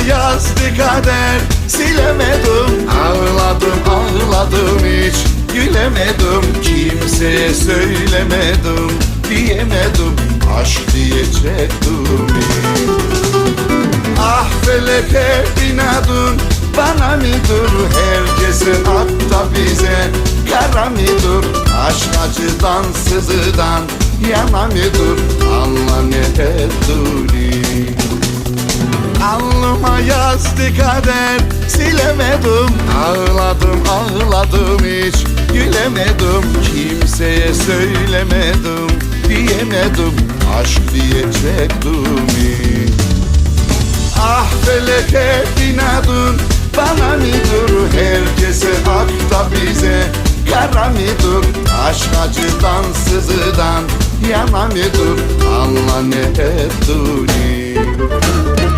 yazdı kader. Silemedim Ağladım ağladım hiç. Gülemedim Kimseye söylemedim. Diyemedim Aşk diyecektim hiç. Ah feleke inadın bana mıdır Herkese hatta bize? Yara mıdır Aşk acıdan sızıdan yana mıdır? Allah ne ettiğini Alnıma yazdı kader silemedim. Ağladım ağladım hiç gülemedim. Kimseye söylemedim diyemedim. Aşk diyecektim hiç. Ah feleke inadın bana mıdır Herkese hak da bize yara mıdır Aşk acıdan sızıdan yana mıdır Allah ne ettiğini